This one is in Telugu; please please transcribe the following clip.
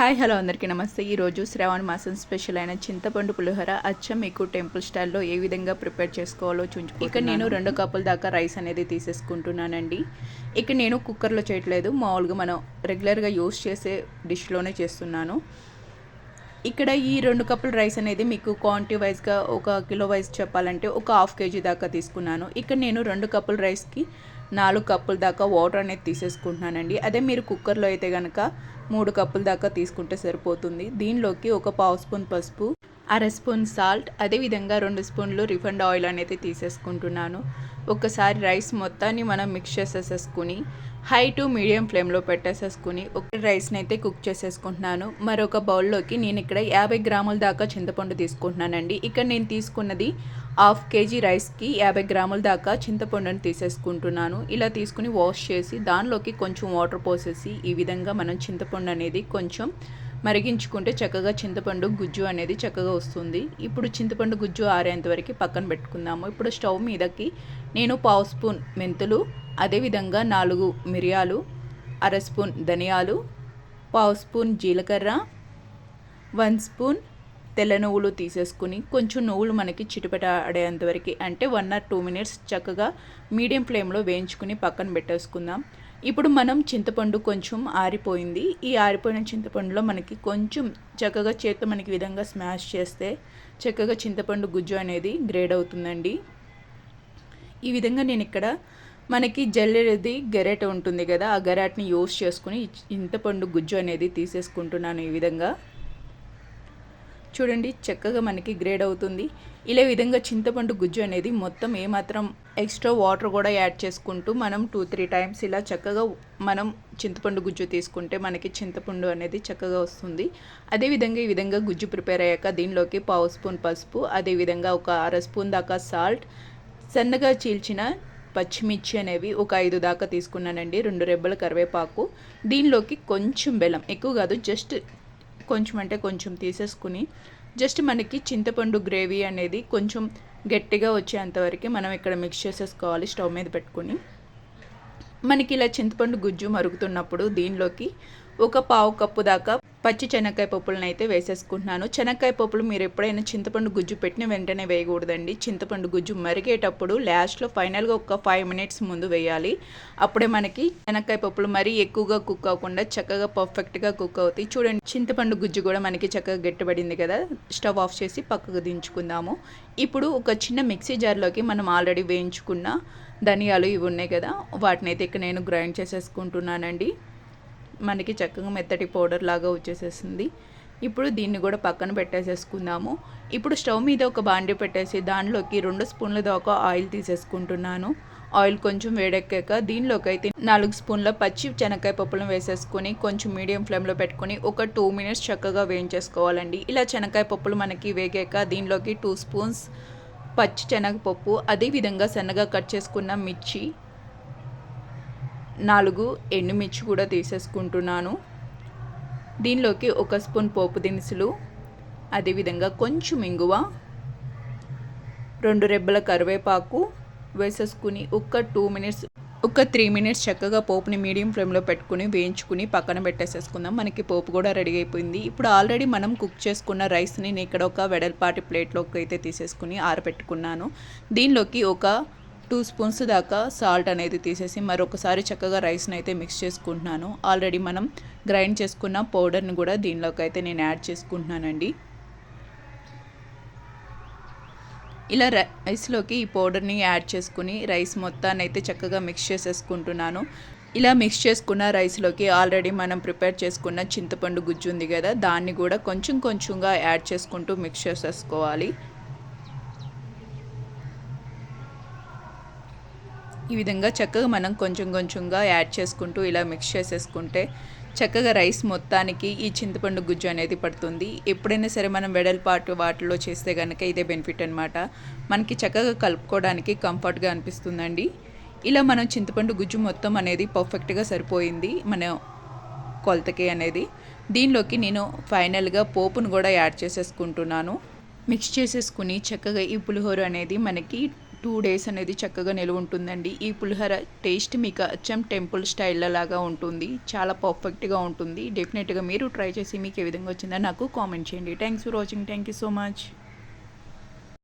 హాయ్ హలో అందరికీ నమస్తే. ఈరోజు శ్రావణ మాసం స్పెషల్ అయిన చింతపండు పులిహోర అచ్చం మీకు టెంపుల్ స్టైల్లో ఏ విధంగా ప్రిపేర్ చేసుకోవాలో చూంచు ఇక్కడ నేను రెండు కప్పుల దాకా రైస్ అనేది తీసేసుకుంటున్నానండి. ఇక్కడ నేను కుక్కర్లో చేయట్లేదు. మామూలుగా మనం రెగ్యులర్గా యూస్ చేసే డిష్లోనే చేస్తున్నాను. ఇక్కడ ఈ రెండు కప్పుల రైస్ అనేది మీకు క్వాంటిటీ వైజ్గా ఒక కిలో వైజ్ చెప్పాలంటే ఒక హాఫ్ కేజీ దాకా తీసుకున్నాను. ఇక్కడ నేను రెండు కప్పుల రైస్కి నాలుగు కప్పుల దాకా వాటర్ అనేది తీసేసుకుంటున్నానండి. అదే మీరు కుక్కర్లో అయితే కనుక మూడు కప్పుల దాకా తీసుకుంటే సరిపోతుంది. దీనిలోకి ఒక పావు స్పూన్ పసుపు అర స్పూన్ సాల్ట్ అదేవిధంగా రెండు స్పూన్లు రిఫండ్ ఆయిల్ అనేది తీసేసుకుంటున్నాను. ఒకసారి రైస్ మొత్తాన్ని మనం మిక్స్ చేసేసేసుకుని హై టు మీడియం ఫ్లేమ్లో పెట్టేసేసుకుని ఒక రైస్ని అయితే కుక్ చేసేసుకుంటున్నాను. మరొక బౌల్లోకి నేను ఇక్కడ యాభై గ్రాముల దాకా చింతపండు తీసుకుంటున్నానండి. ఇక్కడ నేను తీసుకున్నది హాఫ్ కేజీ రైస్కి యాభై గ్రాముల దాకా చింతపండుని తీసేసుకుంటున్నాను. ఇలా తీసుకుని వాష్ చేసి దానిలోకి కొంచెం వాటర్ పోసేసి ఈ విధంగా మనం చింతపండు అనేది కొంచెం మరిగించుకుంటే చక్కగా చింతపండు గుజ్జు అనేది చక్కగా వస్తుంది. ఇప్పుడు చింతపండు గుజ్జు ఆరేంత వరకు పక్కన పెట్టుకుందాము. ఇప్పుడు స్టవ్ మీదకి నేను పావు స్పూన్ మెంతులు అదేవిధంగా నాలుగు మిరియాలు అర స్పూన్ ధనియాలు పావు స్పూన్ జీలకర్ర వన్ స్పూన్ తెల్ల నువ్వులు తీసేసుకుని కొంచెం నువ్వులు మనకి చిటిపట ఆడేంతవరకు అంటే వన్ ఆర్ టూ మినిట్స్ చక్కగా మీడియం ఫ్లేమ్లో వేయించుకుని పక్కన పెట్టేసుకుందాం. ఇప్పుడు మనం చింతపండు కొంచెం ఆరిపోయింది. ఈ ఆరిపోయిన చింతపండులో మనకి కొంచెం చక్కగా చేత్తో మనకి విధంగా స్మాష్ చేస్తే చక్కగా చింతపండు గుజ్జు అనేది గ్రేడ్ అవుతుందండి. ఈ విధంగా నేను ఇక్కడ మనకి జల్లెడది గెరెట్ ఉంటుంది కదా ఆ గెరాట్ని యూస్ చేసుకుని చింతపండు గుజ్జు అనేది తీసేసుకుంటున్నాను ఈ విధంగా. చూడండి చక్కగా మనకి గ్రేడ్ అవుతుంది. ఇలా విధంగా చింతపండు గుజ్జు అనేది మొత్తం ఏమాత్రం ఎక్స్ట్రా వాటర్ కూడా యాడ్ చేసుకుంటూ మనం టూ త్రీ టైమ్స్ ఇలా చక్కగా మనం చింతపండు గుజ్జు తీసుకుంటే మనకి చింతపండు అనేది చక్కగా వస్తుంది. అదేవిధంగా ఈ విధంగా గుజ్జు ప్రిపేర్ అయ్యాక దీనిలోకి పావు స్పూన్ పసుపు అదేవిధంగా ఒక అర స్పూన్ దాకా సాల్ట్ సన్నగా చీల్చిన పచ్చిమిర్చి అనేవి ఒక ఐదు దాకా తీసుకున్నానండి రెండు రెబ్బల కరివేపాకు. దీనిలోకి కొంచెం బెల్లం ఎక్కువ కాదు జస్ట్ కొంచెం అంటే కొంచెం తీసేసుకుని జస్ట్ మనకి చింతపండు గ్రేవీ అనేది కొంచెం గట్టిగా వచ్చేంతవరకు మనం ఇక్కడ మిక్స్ చేసేసుకోవాలి స్టవ్ మీద పెట్టుకుని. మనకి ఇలా చింతపండు గుజ్జు మరుగుతున్నప్పుడు దీనిలోకి ఒక పావు కప్పు దాకా పచ్చి శనక్కాయ పప్పులను అయితే వేసేసుకుంటున్నాను. శనక్కాయ పప్పులు మీరు ఎప్పుడైనా చింతపండు గుజ్జు పెట్టిన వెంటనే వేయకూడదండి. చింతపండు గుజ్జు మరిగేటప్పుడు లాస్ట్లో ఫైనల్గా ఒక ఫైవ్ మినిట్స్ ముందు వేయాలి. అప్పుడే మనకి శనక్కాయ పప్పులు మరీ ఎక్కువగా కుక్ అవ్వకుండా చక్కగా పర్ఫెక్ట్గా కుక్ అవుతాయి. చూడండి చింతపండు గుజ్జు కూడా మనకి చక్కగా గట్టిపడింది కదా. స్టవ్ ఆఫ్ చేసి పక్కకు దించుకుందాము. ఇప్పుడు ఒక చిన్న మిక్సీ జార్లోకి మనం ఆల్రెడీ వేయించుకున్న ధనియాలు ఇవి ఉన్నాయి కదా. వాటిని అయితే ఇక్కడ నేను గ్రైండ్ చేసేసుకుంటున్నానండి. మనకి చక్కగా మెత్తటి పౌడర్ లాగా వచ్చేసేసింది. ఇప్పుడు దీన్ని కూడా పక్కన పెట్టేసేసుకుందాము. ఇప్పుడు స్టవ్ మీద ఒక బాండి పెట్టేసి దానిలోకి రెండు స్పూన్ల దాకా ఆయిల్ తీసేసుకుంటున్నాను. ఆయిల్ కొంచెం వేడెక్కాక దీనిలోకి అయితే నాలుగు స్పూన్ల పచ్చి శనక్కాయ పప్పులను వేసేసుకొని కొంచెం మీడియం ఫ్లేమ్లో పెట్టుకొని ఒక టూ మినిట్స్ చక్కగా వేయించేసుకోవాలండి. ఇలా శనక్కాయ పప్పులు మనకి వేగాక దీనిలోకి టూ స్పూన్స్ పచ్చి శనగపప్పు అదేవిధంగా సన్నగా కట్ చేసుకున్న మిర్చి నాలుగు ఎండుమిర్చి కూడా తీసేసుకుంటున్నాను. దీనిలోకి ఒక స్పూన్ పోపు దినుసులు అదేవిధంగా కొంచెం ఇంగువ రెండు రెబ్బల కరివేపాకు వేసేసుకుని ఒక టూ మినిట్స్ ఒక త్రీ మినిట్స్ చక్కగా పోపుని మీడియం ఫ్లేమ్లో పెట్టుకుని వేయించుకుని పక్కన పెట్టేసేసుకుందాం. మనకి పోపు కూడా రెడీ అయిపోయింది. ఇప్పుడు ఆల్రెడీ మనం కుక్ చేసుకున్న రైస్ని నేను ఇక్కడ ఒక వెడల్పాటి ప్లేట్లోకి అయితే తీసేసుకుని ఆరబెట్టుకున్నాను. దీనిలోకి ఒక టూ స్పూన్స్ దాకా సాల్ట్ అనేది తీసేసి మరొకసారి చక్కగా రైస్ని అయితే మిక్స్ చేసుకుంటున్నాను. ఆల్రెడీ మనం గ్రైండ్ చేసుకున్న పౌడర్ని కూడా దీనిలోకి అయితే నేను యాడ్ చేసుకుంటున్నానండి. ఇలా రైస్లోకి ఈ పౌడర్ని యాడ్ చేసుకుని రైస్ మొత్తాన్ని అయితే చక్కగా మిక్స్ చేసేసుకుంటున్నాను. ఇలా మిక్స్ చేసుకున్న రైస్లోకి ఆల్రెడీ మనం ప్రిపేర్ చేసుకున్న చింతపండు గుజ్జు ఉంది కదా దాన్ని కూడా కొంచెం కొంచెంగా యాడ్ చేసుకుంటూ మిక్స్ చేసేసుకోవాలి. ఈ విధంగా చక్కగా మనం కొంచెం కొంచెంగా యాడ్ చేసుకుంటూ ఇలా మిక్స్ చేసేసుకుంటే చక్కగా రైస్ మొత్తానికి ఈ చింతపండు గుజ్జు అనేది పడుతుంది. ఎప్పుడైనా సరే మనం వెడల్పాటు వాటిలో చేస్తే కనుక ఇదే బెనిఫిట్ అనమాట మనకి చక్కగా కలుపుకోవడానికి కంఫర్ట్గా అనిపిస్తుందండి. ఇలా మనం చింతపండు గుజ్జు మొత్తం అనేది పర్ఫెక్ట్గా సరిపోయింది మన కొలతకి అనేది. దీనిలోకి నేను ఫైనల్గా పోపును కూడా యాడ్ చేసేసుకుంటున్నాను. మిక్స్ చేసేసుకుని చక్కగా ఈ పులిహోర అనేది మనకి టూ డేస్ అనేది చక్కగా నిలువ ఉంటుందండి. ఈ పులిహోర టేస్ట్ మీకు అచ్చం టెంపుల్ స్టైల్లో లాగా ఉంటుంది. చాలా పర్ఫెక్ట్గా ఉంటుంది. డెఫినెట్గా మీరు ట్రై చేసి మీకు ఏ విధంగా వచ్చిందో నాకు కామెంట్ చేయండి. Thanks for watching. Thank you so much.